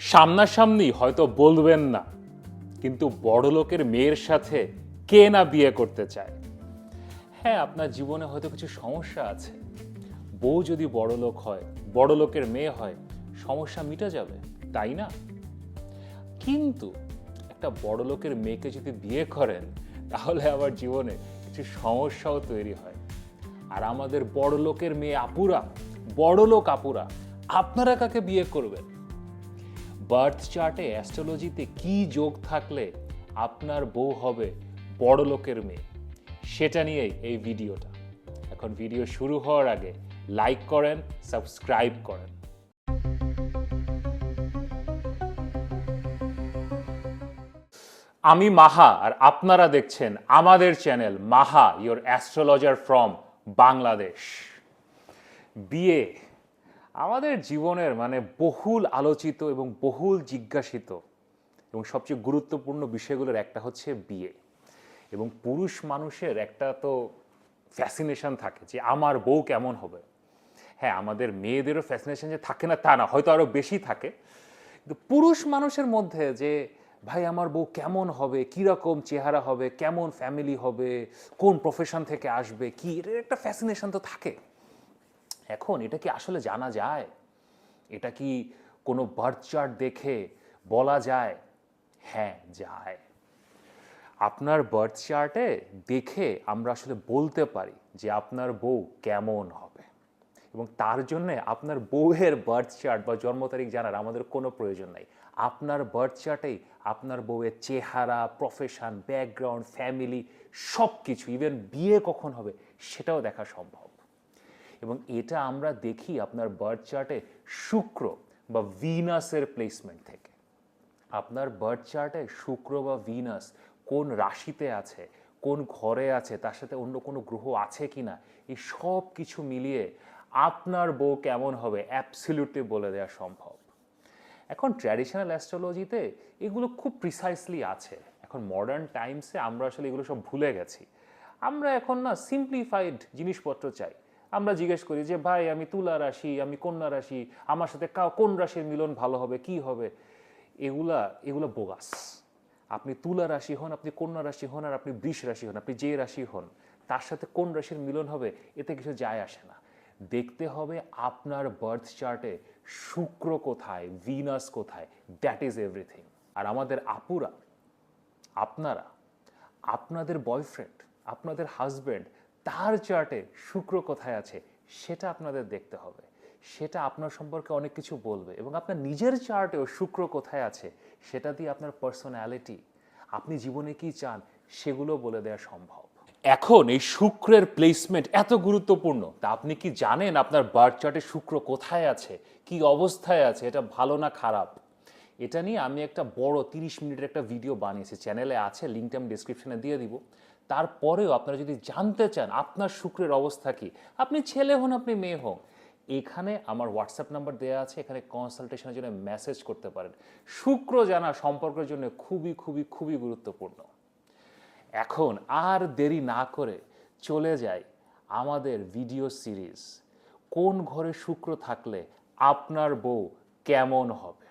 সামনাসামনি হয়তো বলবেন না, কিন্তু বড় লোকের মেয়ের সাথে কে না বিয়ে করতে চায়? হ্যাঁ আপনার জীবনে হয়তো কিছু সমস্যা আছে। বউ যদি বড় লোক হয় বড় লোকের মেয়ে হয়, সমস্যা মিটে যাবে, তাই না? কিন্তু একটা বড় লোকের মেয়েকে যদি বিয়ে করেন, তাহলে আবার জীবনে কিছু সমস্যাও তৈরি হয়। আর আমাদের বড় লোকের মেয়ে আপুরা বড় লোক আপুরা, আপনারা কাকে বিয়ে করবেন? বার্থ চার্টে অ্যাস্ট্রোলজিতে কি যোগ থাকলে আপনার বউ হবে বড় লোকের মেয়ে? সেটা নিয়েই এই ভিডিওটা। এখন ভিডিও শুরু হওয়ার আগে লাইক করেন সাবস্ক্রাইব করেন। আমি মাহা, আর আপনারা দেখছেন আমাদের channel Maha your astrologer from Bangladesh. বিয়ে আমাদের জীবনের মানে বহুল আলোচিত এবং বহুল জিজ্ঞাসিত এবং সবচেয়ে গুরুত্বপূর্ণ বিষয়গুলোর একটা হচ্ছে বিয়ে। এবং পুরুষ মানুষের একটা তো ফ্যাসিনেশন থাকে যে আমার বউ কেমন হবে। হ্যাঁ আমাদের মেয়েদেরও ফ্যাসিনেশন যে থাকে না তা না, হয়তো আরও বেশি থাকে। কিন্তু পুরুষ মানুষের মধ্যে যে, ভাই, আমার বউ কেমন হবে? কীরকম চেহারা হবে? কেমন ফ্যামিলি হবে? কোন প্রফেশন থেকে আসবে? কি, এটার একটা ফ্যাসিনেশন তো থাকে। এখন এটা কি আসলে জানা যায়? এটা কি কোনো বার্থ চার্ট দেখে বলা যায়? হ্যাঁ যায়। আপনার বার্থ চার্টে দেখে আমরা আসলে বলতে পারি যে আপনার বউ কেমন হবে। এবং তার জন্যে আপনার বউয়ের বার্থ চার্ট বা জন্ম তারিখ জানার আমাদের কোনো প্রয়োজন নাই। আপনার বার্থ চার্টেই আপনার বউয়ের চেহারা প্রফেশন ব্যাকগ্রাউন্ড ফ্যামিলি সব কিছু ইভেন বিয়ে কখন হবে সেটাও দেখা সম্ভব। এবং এটা আমরা দেখি আপনার বার্থ চার্টে শুক্র বা ভিনাসের প্লেসমেন্ট থেকে। আপনার বার্থ চার্টে শুক্র বা ভিনাস কোন রাশিতে আছে, কোন ঘরে আছে, তার সাথে অন্য কোনো গ্রহ আছে কি না এই সব কিছু মিলিয়ে আপনার বউ কেমন হবে অ্যাবসলিউটলি বলে দেওয়া সম্ভব। এখন ট্র্যাডিশনাল অ্যাস্ট্রোলজিতে এগুলো খুব প্রিসাইসলি আছে। এখন মডার্ন টাইমসে আমরা আসলে এগুলো সব ভুলে গেছি। আমরা এখন না সিম্পলিফাইড জিনিসপত্র চাই। আমরা জিজ্ঞেস করি যে, ভাই, আমি তুলা রাশি, আমি কন্যা রাশি, আমার সাথে কোন রাশির মিলন ভালো হবে, কি হবে? এগুলা, এগুলো বোগাস। আপনি তুলা রাশি হন, আপনি কন্যা রাশি হন, আর আপনি বৃষ রাশি হন, আপনি যে রাশি হন, তার সাথে কোন রাশির মিলন হবে, এতে কিছু যায় আসে না। দেখতে হবে আপনার বার্থ চার্টে শুক্র কোথায় ভিনাস কোথায় দ্যাট ইজ এভরিথিং আর আমাদের আপুরা, আপনারা, আপনাদের বয়ফ্রেন্ড আপনাদের হাজব্যান্ড তার চার্টে শুক্র কোথায় আছে, সেটা আপনাদের দেখতে হবে। সেটা আপনার সম্পর্কে অনেক কিছু বলবে এবং আপনার নিজের চার্টেও শুক্র কোথায় আছে, সেটা দিয়ে আপনার পার্সোনালিটি আপনি জীবনে কি চান, সেগুলো বলে দেওয়া সম্ভব। এখন এই শুক্রের প্লেসমেন্ট এত গুরুত্বপূর্ণ, তা আপনি কি জানেন আপনার বার্থ চার্টে শুক্র কোথায় আছে, কি অবস্থায় আছে, এটা ভালো না খারাপ? এটা নিয়ে আমি একটা বড় তিরিশ মিনিটের একটা ভিডিও বানিয়েছি চ্যানেলে আছে লিঙ্কটা আমি ডিসক্রিপশনে দিয়ে দিব। তারপরেও আপনারা যদি জানতে চান আপনার শুক্রের অবস্থা কি, আপনি ছেলে হন, আপনি মেয়ে হন, এখানে আমার হোয়াটসঅ্যাপ নাম্বার দেওয়া আছে, এখানে কনসালটেশনের জন্য মেসেজ করতে পারেন। শুক্র জানা সম্পর্কের জন্য খুবই খুবই খুবই গুরুত্বপূর্ণ। এখন আর দেরি না করে চলে যাই আমাদের ভিডিও সিরিজ কোন ঘরে শুক্র থাকলে আপনার বউ কেমন হবে?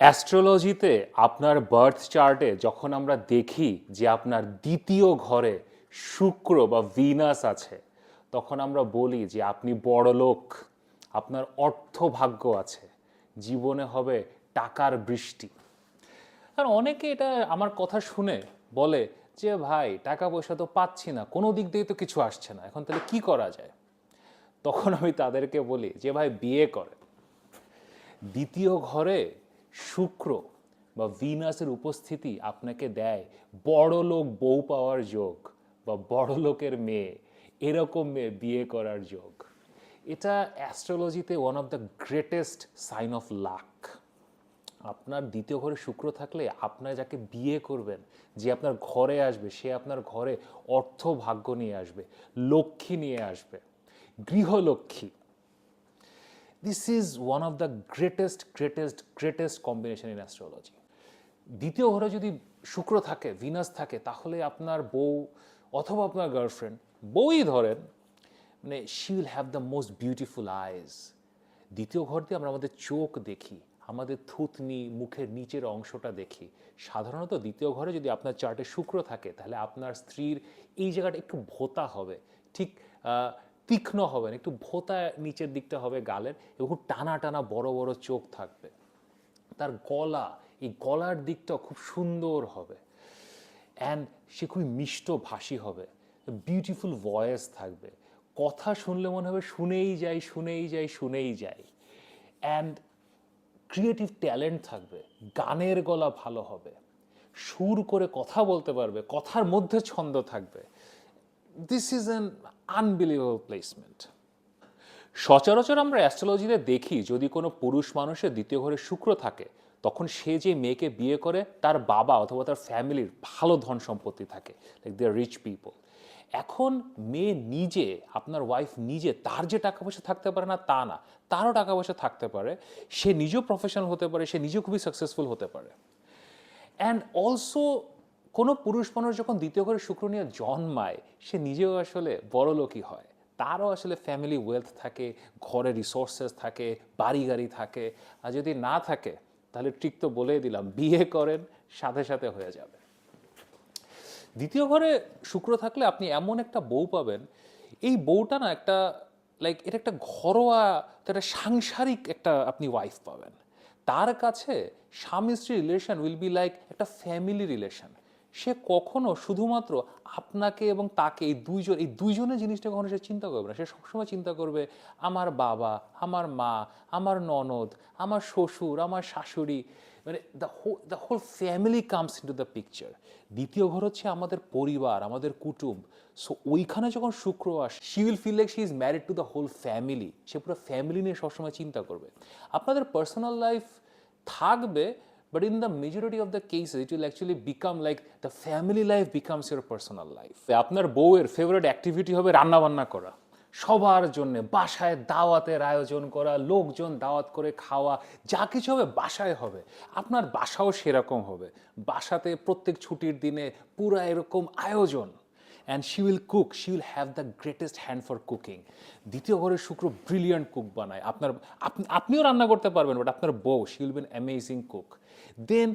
অ্যাস্ট্রোলজিতে আপনার বার্থ চার্টে যখন আমরা দেখি যে আপনার দ্বিতীয় ঘরে শুক্র বা ভিনাস আছে, তখন আমরা বলি যে আপনি বড় লোক আপনার অর্থভাগ্য আছে, জীবনে হবে টাকার বৃষ্টি। আর অনেকে এটা আমার কথা শুনে বলে যে ভাই, টাকা পয়সা তো পাচ্ছি না, কোনো দিক দিয়ে তো কিছু আসছে না, এখন তাহলে কি করা যায়? তখন আমি তাদেরকে বলি যে ভাই, বিয়ে করে। দ্বিতীয় ঘরে শুক্র বা ভিনাসের উপস্থিতি আপনাকে দেয় বড় লোক বউ পাওয়ার যোগ বা বড় লোকের মেয়ে, এরকম মেয়ে বিয়ে করার যোগ। এটা অ্যাস্ট্রোলজিতে one of the greatest sign of luck আপনার দ্বিতীয় ঘরে শুক্র থাকলে আপনার যাকে বিয়ে করবেন, যে আপনার ঘরে আসবে, সে আপনার ঘরে অর্থ ভাগ্য নিয়ে আসবে, লক্ষ্মী নিয়ে আসবে, গৃহলক্ষ্মী। This is one of the greatest greatest greatest combination in astrology দ্বিতীয় ঘরে যদি শুক্র থাকে, ভিনাস থাকে, তাহলে আপনার বউ অথবা আপনার গার্লফ্রেন্ড বউই ধরেন মানে she will have the most beautiful eyes দ্বিতীয় ঘর দিয়ে আমরা আমাদের চোখ দেখি, আমাদের থুতনি, মুখের নিচের অংশটা দেখি। সাধারণত দ্বিতীয় ঘরে যদি আপনার চার্টে শুক্র থাকে, তাহলে আপনার স্ত্রীর এই জায়গাটা একটু ভোতা হবে। ঠিক তীক্ষ্ণ হবে না, একটু ভোতা নিচের দিকটা হবে গালের এবং খুব টানা টানা বড় বড় চোখ থাকবে। তার গলা, এই গলার দিকটা খুব সুন্দর হবে। অ্যান্ড সে খুবই মিষ্ট ভাষী হবে। বিউটিফুল ভয়েস থাকবে। কথা শুনলে মনে হবে শুনেই যাই শুনেই যাই শুনেই যাই। অ্যান্ড ক্রিয়েটিভ ট্যালেন্ট থাকবে। গানের গলা ভালো হবে। সুর করে কথা বলতে পারবে। কথার মধ্যে ছন্দ থাকবে। This is an unbelievable placement সচরাচর আমরা অ্যাস্ট্রোলজিতে দেখি, যদি কোনো পুরুষ মানুষের দ্বিতীয় ঘরে শুক্র থাকে, তখন সে যে মেয়েকে বিয়ে করে, তার বাবা অথবা তার ফ্যামিলির ভালো ধন সম্পত্তি থাকে লাইক দে রিচ পিপল এখন মেয়ে নিজে, আপনার ওয়াইফ নিজে, তার যে টাকা পয়সা থাকতে পারে না, তা না, তারও টাকা পয়সা থাকতে পারে, সে নিজেও প্রফেশনাল হতে পারে, সে নিজেও খুবই সাকসেসফুল হতে পারে। অ্যান্ড অলসো কোনো পুরুষ মানুষ যখন দ্বিতীয় ঘরে শুক্র নিয়ে জন্মায়, সে নিজেও আসলে বড় লোকই হয়। তারও আসলে ফ্যামিলি ওয়েলথ থাকে, ঘরে রিসোর্সেস থাকে বাড়ি গাড়ি থাকে। আর যদি না থাকে, তাহলে ঠিক তো বলেই দিলাম, বিয়ে করেন, সাথে সাথে হয়ে যাবে। দ্বিতীয় ঘরে শুক্র থাকলে আপনি এমন একটা বউ পাবেন, এই বউটা না একটা লাইক এটা একটা ঘরোয়া, একটা সাংসারিক একটা আপনি ওয়াইফ পাবেন। তার কাছে স্বামী স্ত্রী রিলেশন উইল বি লাইক একটা ফ্যামিলি রিলেশন সে কখনো শুধুমাত্র আপনাকে এবং তাকে, এই দুইজন, এই দুইজনের জিনিসটা কখনো সে চিন্তা করবে না। সে সবসময় চিন্তা করবে, আমার বাবা, আমার মা, আমার ননদ, আমার শ্বশুর, আমার শাশুড়ি। মানে the whole the whole family comes into the picture দ্বিতীয় ঘর হচ্ছে আমাদের পরিবার, আমাদের কুটুম্ব। সো ওইখানে যখন শুক্র আসে she will feel like she is married to the whole family সে পুরো ফ্যামিলি নিয়ে সবসময় চিন্তা করবে। আপনাদের পার্সোনাল লাইফ থাকবে but in the majority of the cases it will actually become like the family life becomes your personal life আপনার বউয়ের favourite activity হবে রান্নাবান্না করা। সবার জন্য বাসায় দাওয়াতের আয়োজন করা, লোকজন দাওয়াত করে খাওয়া, যা কিছু হবে বাসায় হবে। আপনার বাসাও সেরকম হবে। বাসাতে প্রত্যেক ছুটির দিনে পুরো এরকম আয়োজন। And she will cook she will have the greatest hand for cooking দ্বিতীয় ঘরের শুক্র ব্রিলিয়ান্ট কুক বানায়। আপনার আপনিও রান্না করতে পারবেন বাট আপনার বউ she will been amazing cook then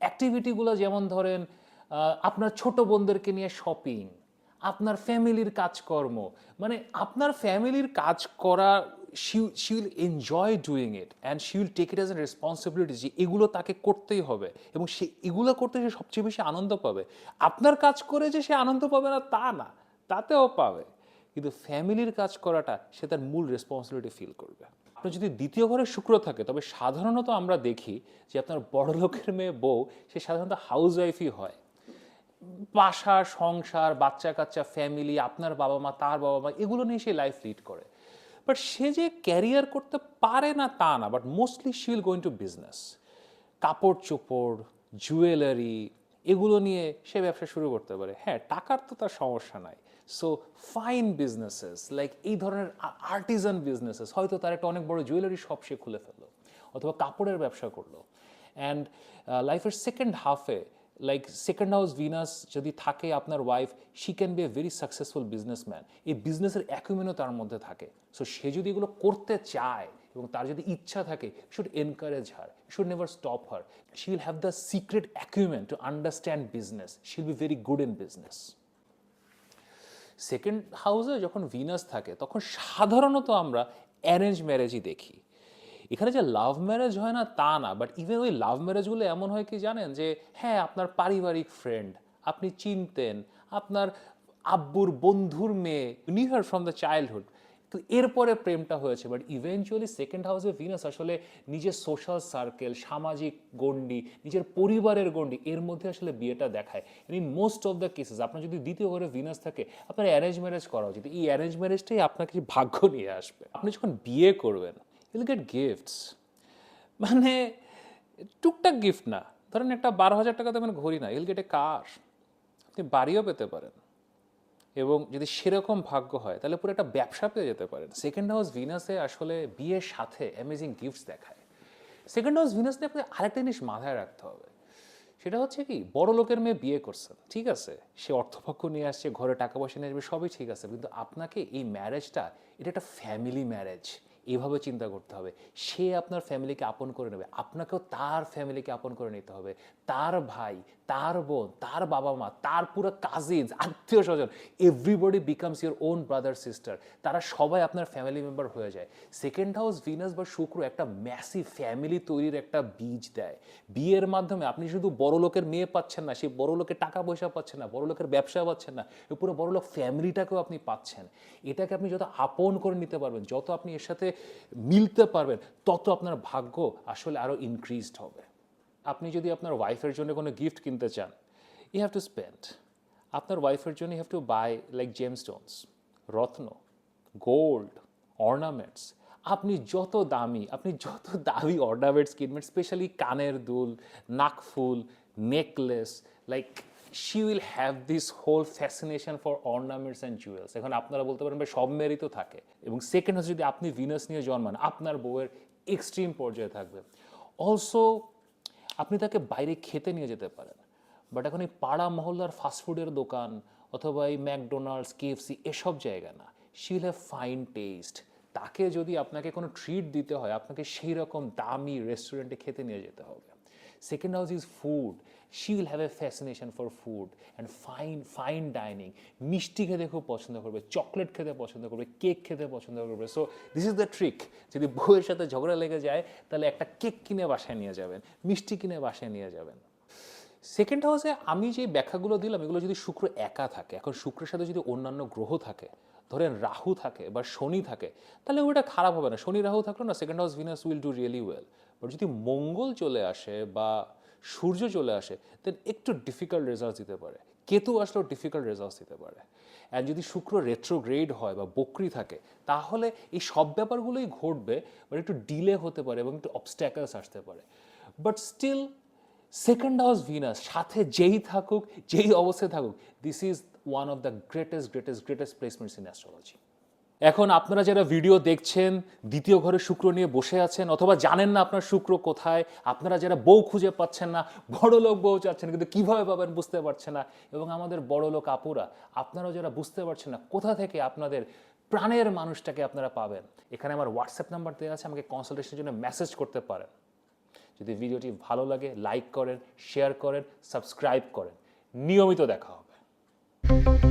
অ্যাক্টিভিটিগুলো যেমন ধরেন আপনার ছোট বোনদেরকে নিয়ে শপিং আপনার ফ্যামিলির কাজকর্ম মানে আপনার ফ্যামিলির কাজ করা she will enjoy doing it and she will take it as a responsibility যে এগুলো তাকে করতেই হবে এবং সে এগুলো করতে সে সবচেয়ে বেশি আনন্দ পাবে। আপনার কাজ করে যে সে আনন্দ পাবে না, তা না, তাতেও পাবে। কিন্তু ফ্যামিলির কাজ করাটা সে তার মূল রেসপন্সিবিলিটি ফিল করবে। আপনার যদি দ্বিতীয় ঘরে শুক্র থাকে, তবে সাধারণত আমরা দেখি যে আপনার বড় লোকের মেয়ে বউ, সে সাধারণত হাউস ওয়াইফই হয়। বাসা, সংসার বাচ্চা কাচ্চা ফ্যামিলি আপনার বাবা মা তার বাবা মা এগুলো নিয়ে সে লাইফ লিড করে। বাট সে যে ক্যারিয়ার করতে পারে না তা না but mostly she will going to business কাপড় চোপড় জুয়েলারি এগুলো নিয়ে সে ব্যবসা শুরু করতে পারে। হ্যাঁ টাকার তো তার সমস্যা নাই। সো ফাইন বিজনেসেস লাইক এই ধরনের আর্টিজান বিজনেসেস হয়তো তার একটা অনেক বড় জুয়েলারি শপ সে খুলে ফেলল, অথবা কাপড়ের ব্যবসা করল। অ্যান্ড লাইফের সেকেন্ড হাফে লাইক সেকেন্ড হাউস ভিনাস যদি থাকে আপনার wife she can be a very successful businessman এই বিজনেসের অ্যাকুইমেনও তার মধ্যে থাকে। সো সে যদি এগুলো করতে চায় এবং তার যদি ইচ্ছা থাকে should encourage her should never stop her she will have the secret acumen to understand business she will be very good in business second হাউসে যখন ভিনাস থাকে, তখন সাধারণত আমরা অ্যারেঞ্জ ম্যারেজই দেখি। এখানে যে লাভ ম্যারেজ হয় না, তা না বাট ইভেন ওই লাভ ম্যারেজগুলো এমন হয় কি জানেন? যে হ্যাঁ আপনার পারিবারিক ফ্রেন্ড আপনি চিনতেন, আপনার আব্বুর বন্ধুর মেয়ে knew her from the childhood তো এরপরে প্রেমটা হয়েছে বাট ইভেনচুয়ালি সেকেন্ড হাউসে ভিনাস আসলে নিজের সোশ্যাল সার্কেল সামাজিক গণ্ডি, নিজের পরিবারের গণ্ডি, এর মধ্যে আসলে বিয়েটা দেখায়। In most of the cases আপনার যদি দ্বিতীয় ঘরে ভিনাস থাকে, আপনার অ্যারেঞ্জ ম্যারেজ করা উচিত। এই অ্যারেঞ্জ ম্যারেজটাই আপনাকে ভাগ্য নিয়ে আসবে। আপনি যখন বিয়ে করবেন ইউল গেট গিফটস মানে টুকটাক গিফট না। ধরেন একটা বারো হাজার টাকা দামের ঘড়ি না। ইল গেট এ কার আপনি বাড়িও পেতে পারেন। এবং যদি সেরকম ভাগ্য হয়, তাহলে পুরো একটা ব্যবসা পেয়ে যেতে পারেন। সেকেন্ড হাউস ভিনাসে আসলে বিয়ের সাথে অ্যামেজিং গিফটস দেখায়। সেকেন্ড হাউস ভিনাস নিয়ে আপনাকে আরেকটা জিনিস মাথায় রাখতে হবে। সেটা হচ্ছে কি, বড় লোকের মেয়ে বিয়ে করছেন ঠিক আছে? সে অর্থপক্ষ নিয়ে আসছে, ঘরে টাকা পয়সা নিয়ে আসবে, সবই ঠিক আছে। কিন্তু আপনাকে এই ম্যারেজটা এটা একটা ফ্যামিলি ম্যারেজ এইভাবে চিন্তা করতে হবে। সে আপনার ফ্যামিলিকে আপন করে নেবে। আপনাকেও তার ফ্যামিলিকে আপন করে নিতে হবে। তার ভাই, তার বোন, তার বাবা মা তার পুরো কাজিনস আত্মীয় স্বজন everybody becomes your own brother sister তারা সবাই আপনার ফ্যামিলি মেম্বার হয়ে যায়। সেকেন্ড হাউস ভিনাস বা শুক্র একটা ম্যাসিভ ফ্যামিলি তৈরির একটা বীজ দেয়। বিয়ের মাধ্যমে আপনি শুধু বড় লোকের মেয়ে পাচ্ছেন না সেই বড় লোকের টাকা পয়সা পাচ্ছেন না, বড় লোকের ব্যবসা পাচ্ছেন না পুরো বড় লোক ফ্যামিলিটাকেও আপনি পাচ্ছেন। এটাকে আপনি যত আপন করে নিতে পারবেন, যত আপনি এর সাথে মিলতে পারবেন, তত আপনার ভাগ্য আসলে আরও ইনক্রিজড হবে। আপনি যদি আপনার ওয়াইফের জন্য কোনো গিফট কিনতে চান ইউ হ্যাভ টু স্পেন্ড আপনার ওয়াইফের জন্য you have to buy like gem stones Ratna gold ornaments আপনি যত দামি, আপনি যত দামি অর্নামেন্টস কিনবেন স্পেশালি কানের দুল নাকফুল necklace like she will have this whole fascination for ornaments and jewels এখন আপনারা বলতে পারেন, ভাই, সব মেয়েরই তো থাকে। এবং সেকেন্ড হচ্ছে যদি আপনি ভিনাস নিয়ে জন্মান, আপনার বউয়ের এক্সট্রিম পর্যায়ে থাকবে। অলসো আপনি তাকে বাইরে খেতে নিয়ে যেতে পারেন। বাট এখন এই পাড়া মহল্লার ফাস্টফুডের দোকান অথবা এই ম্যাকডোনাল্ডস, কেএফসি এসব জায়গা না she will have fine taste তাকে যদি আপনাকে কোনো ট্রিট দিতে হয়, আপনাকে সেই রকম দামি রেস্টুরেন্টে খেতে নিয়ে যেতে হবে। Second house is food she will have a fascination for food and fine fine dining মিষ্টি খেতে খুব পছন্দ করবে চকলেট খেতে পছন্দ করবে কেক খেতে পছন্দ করবে। So this is the trick যদি বউয়ের সাথে ঝগড়া লেগে যায়, তাহলে একটা কেক কিনে বাসায় নিয়ে যাবেন, মিষ্টি কিনে বাসায় নিয়ে যাবেন। সেকেন্ড হাউসে আমি যে ব্যাখ্যাগুলো দিলাম, এগুলো যদি শুক্র একা থাকে, এখন শুক্রের সাথে যদি অন্যান্য গ্রহ থাকে ধরেন রাহু থাকে বা শনি থাকে, তাহলে ওটা খারাপ হবে না। শনি রাহু থাকল না second house Venus will do really well but যদি মঙ্গল চলে আসে বা সূর্য চলে আসে দেন একটু ডিফিকাল্ট রেজাল্ট দিতে পারে। কেতু আসলেও ডিফিকাল্ট রেজাল্ট দিতে পারে। অ্যান্ড যদি শুক্র রেট্রোগ্রেড হয় বা বকরি থাকে, তাহলে এই সব ব্যাপারগুলোই ঘটবে বাট একটু ডিলে হতে পারে এবং একটু অবস্ট্যাকলস আসতে পারে। But still second house Venus সাথে যেই থাকুক, যেই অবস্থায় থাকুক this is one of the greatest greatest greatest placements in astrology এখন আপনারা যারা ভিডিও দেখছেন, দ্বিতীয় ঘরে শুক্র নিয়ে বসে আছেন, অথবা জানেন না আপনার শুক্র কোথায়, আপনারা যারা বউ খুঁজে পাচ্ছেন না, বড় লোক বউ চাচ্ছেন কিন্তু কীভাবে পাবেন বুঝতে পারছেন না, এবং আমাদের বড় লোক আপুরা, আপনারাও যারা বুঝতে পারছেন না কোথা থেকে আপনাদের প্রাণের মানুষটাকে আপনারা পাবেন, এখানে আমার হোয়াটসঅ্যাপ নাম্বার দেওয়া আছে, আমাকে কনসালটেশনের জন্য মেসেজ করতে পারেন। যদি ভিডিওটি ভালো লাগে লাইক করেন শেয়ার করেন সাবস্ক্রাইব করেন। নিয়মিত দেখা হবে